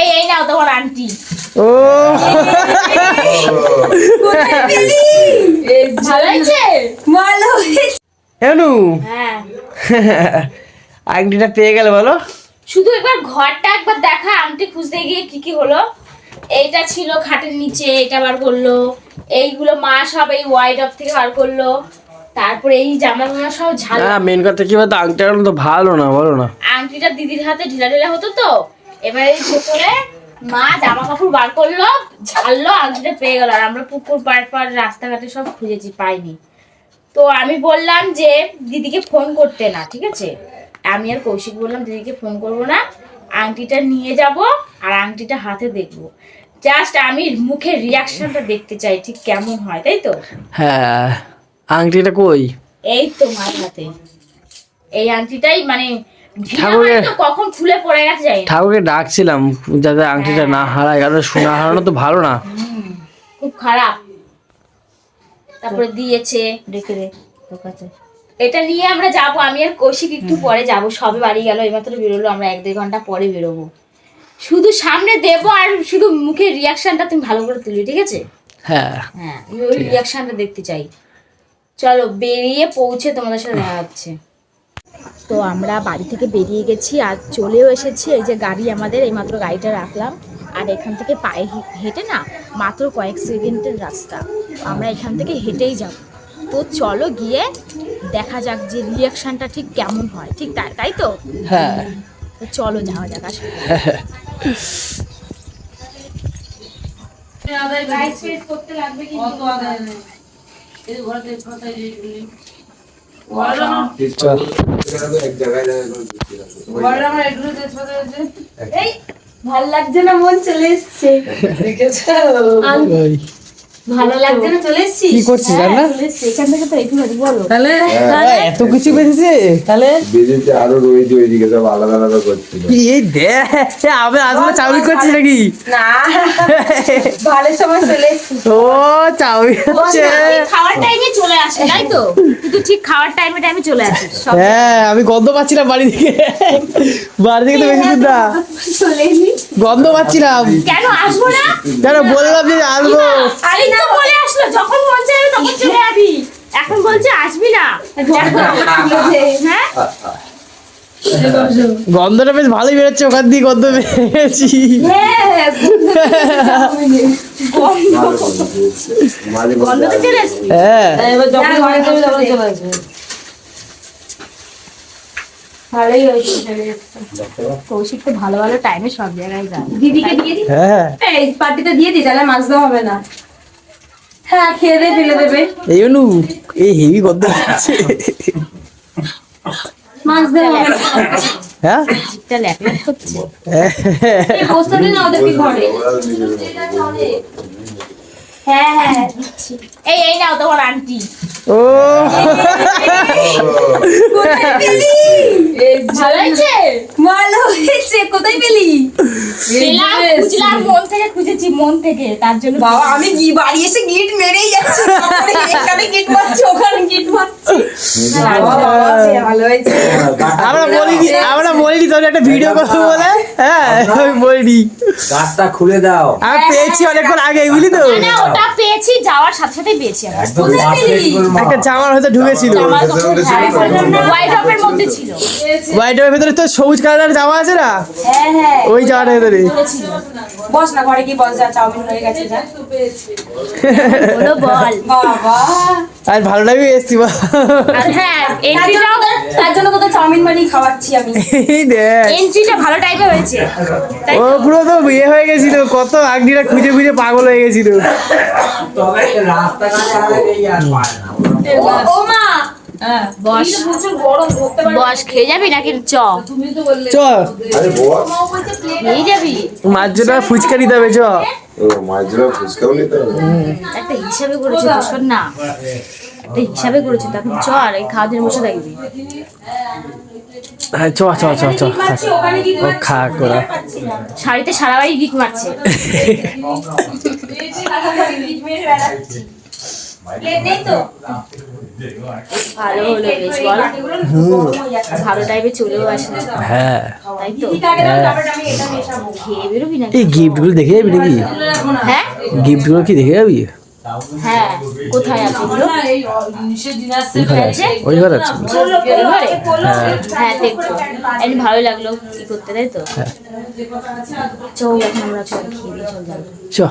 এই এই নাও তোমার আন্টি। ও। ভালো। হেনু। হ্যাঁ। আংটিটা পেয়ে গেল বলো। শুধু একবার ঘরটা একবার দেখা আংটি খুঁজতে গিয়ে কি কি হলো। এইটা ছিল খাটের নিচে এটা বার করল। এইগুলো মা সব এই ওয়াইড অফ থেকে বার করল। তারপরে এই জামা জামা সব ঝাল মেন কথা কি বলতো? আংটিটা তো ভালো না বলো না। আংটিটা দিদির হাতে ঢিলা ঢিলা হতো তো। এবারে ভেতরে মা জামা কাপড় বার করল ঝাললো আংটিটা পেয়ে গেল। আর আমরা পুকুর পাড় পাড় রাস্তাঘাটে সব খুঁজেছি পাইনি। তো আমি বললাম যে দিদিকে ফোন করতে না ঠিক আছে? আমি আর কৌশিক বললাম দিদিকে ফোন করব না আংটিটা নিয়ে যাব আর আংটিটা হাতে দেখব। জাস্ট আমি মুখের রিয়াকশনটা দেখতে চাই ঠিক কেমন হয় তাই তো? হ্যাঁ আংটিটা কই? এই তো মায়ের হাতে। এই আংটিটাই মানে কখন খুলে পড়ে গেছে। ঠাকুরকে ডাকছিলাম যাতে আংটিটা না হারায় কারণ সোনা হারানো তো ভালো না। খুব খারাপ। তারপরে দিয়েছে রেখে দে তোর কাছে। এটা নিয়ে আমরা যাব আমি আর কৌশিক একটু পরে যাব সবে বাড়ি গেল এইমাত্র বেরোলো আমরা এক দেড় ঘণ্টা পরে বেরোবো। শুধু সামনে দেবো আর শুধু মুখের রিয়াকশনটা তুমি ভালো করে তুলবে ঠিক আছে? হ্যাঁ হ্যাঁ ওই রিয়াকশনটা দেখতে চাই। চলো বেরিয়ে পৌঁছে তোমাদের সাথে দেখা হচ্ছে। তো আমরা বাড়ি থেকে বেরিয়ে গেছি আর চলেও এসেছি। এই যে গাড়ি আমাদের এইমাত্র গাড়িটা রাখলাম। আর এখান থেকে পায়ে হে- হেঁটে না মাত্র কয়েক সেকেন্ডের রাস্তা। আমরা এখান থেকে হেঁটেই যাব। তো চলো গিয়ে দেখা যাক যে রিয়াকশনটা ঠিক কেমন হয়। ঠিক তাই তাই তো? হ্যাঁ। তো চলো যাওয়া যাক আসলে করতে লাগবে। এই ভালো লাগছে না মন চলে এসছে। ভালো লাগছে না? চলে এসছি কি করছিস রান্না? এখান থেকে তো এইটুকু বলো। তাহলে? এত কিছু বেঁধেছে? তাহলে? বেজেছে আরও রয়েছে ওইদিকে সব আলাদা আলাদা করছিল। এই দেখ আমি আসলে চাউমিন করছিস নাকি? না ভালো সময় চলে এসছি। ও চাউমিন খাওয়ার টাইমে চলে আসে তাই তো? কিন্তু ঠিক খাওয়ার টাইমে টাইমে চলে আসে হ্যাঁ আমি গন্ধ পাচ্ছিলাম বাড়ি থেকে। বাড়ি থেকে তো বেশি দূর না। চলে এলি। গন্ধ পাচ্ছিলাম। কেন আসব না? কেন বললাম যে আসব? আরে তো বলে আসলো যখন মন চাইবে তখন চলে যাবি। এখন বলছে আসবি না। হ্যাঁ গন্ধটা বেশ ভালোই বেরোচ্ছে ওখান দিয়ে গন্ধ পেয়েছি হ্যাঁ, ভালো করেছে। মাঝে গন্ধ মধ্যে তো চলে এসছি হ্যাঁ এবার যখন ঘরে যাবে তখন চলে আসবে ভালোই হয়েছে। কৌশিক তো ভালো ভালো টাইমে সব জায়গায় যায় দিদিকে দিয়ে দিই হ্যাঁ। এই পার্টিতে দিয়ে দিই তাহলে মাছ দেওয়া হবে না। হ্যাঁ খেয়ে দিয়ে ফেলে দেবে। এই অনু এই হেভি গন্ধ আছে মাছ দেওয়া হবে না। হ্যাঁ? জিপটা ল্যাপ ল্যাপ এই বসতে দিন ওদেরকে ঘরে। হ্যাঁ হ্যাঁ। দিচ্ছি এই এই নাও তোমার আন্টি। ও। ভালো হয়েছে? ভালো হয়েছে কোথায় পেলি? পেলাম খুঁজলাম মন থেকে খুঁজেছি মন থেকে। তার জন্য বাবা আমি বাড়ি এসে গিট মেরেই যাচ্ছি এখানে গিট মারছি ওখানে গিট মারছি। ভালো হয়েছে। আমরা তোর একটা ভিডিও করব বলে? হ্যাঁ আমি বলিনি। গাছটা খুলে দাও। আমি পেয়েছি অনেকক্ষণ আগে বুঝলি তো? না ওটা পেয়েছি যাওয়ার সাথে সাথে পেয়েছি। একটা জামার হয়তো ঢুকেছিল। হোয়াইট অফের মধ্যে ছিল। হোয়াইট অফের ভেতরে তো সবুজ কালারের জামা আছে না? হ্যাঁ হ্যাঁ। ওই জামাটার ভেতরে। ছিল বস না ঘরে কি বস যা চাউমিন হয়ে গেছে যা। বলো বল। বাবা। আজ ভালো লাগবে এসছি বা আর হ্যাঁ তার জন্য এন্ট্রিটাও তার জন্য তোদের চাউমিন বানিয়ে খাওয়াচ্ছি আমি। এই দেখ। এন্ট্রিটা ভালো টাইপের হয়েছে। ও পুরো তো বিয়ে হয়ে গেছিল কত আগনিরা খুঁজে খুঁজে পাগল হয়ে গেছিল। তবে রাস্তাঘাটে আর এই আর পায় না। ও মা বস। পারি বস খেয়ে যাবি নাকি? চ চ খেয়ে যাবি? মাছ জন্য ফুচকা নিতে হবে চ ও মাছরা ফুচকাও নিতে হবে? একটা হিসাবে করেছে তো শোন না। একটা হিসাবে করেছে তখন চ আর এই জন্য বসে থাকবি। হ্যাঁ চ চ চ চ ও খা করে শাড়িতে সারা বাড়ি মারছে। ভালো হলো বেশ বল। ভালো টাইপের চলেও আসে হ্যাঁ। তাই তো? খেয়ে বেরোবি না এই গিফটগুলো দেখে যাবি নাকি? হ্যাঁ? গিফটগুলো কি দেখে যাবি? হ্যাঁ। কোথায় আছে এগুলো? ওই ঘর আছে। হ্যাঁ। দেখব এমনি ভালো লাগল কি করতে তাই তো? চল এখন আমরা চল খেয়ে চল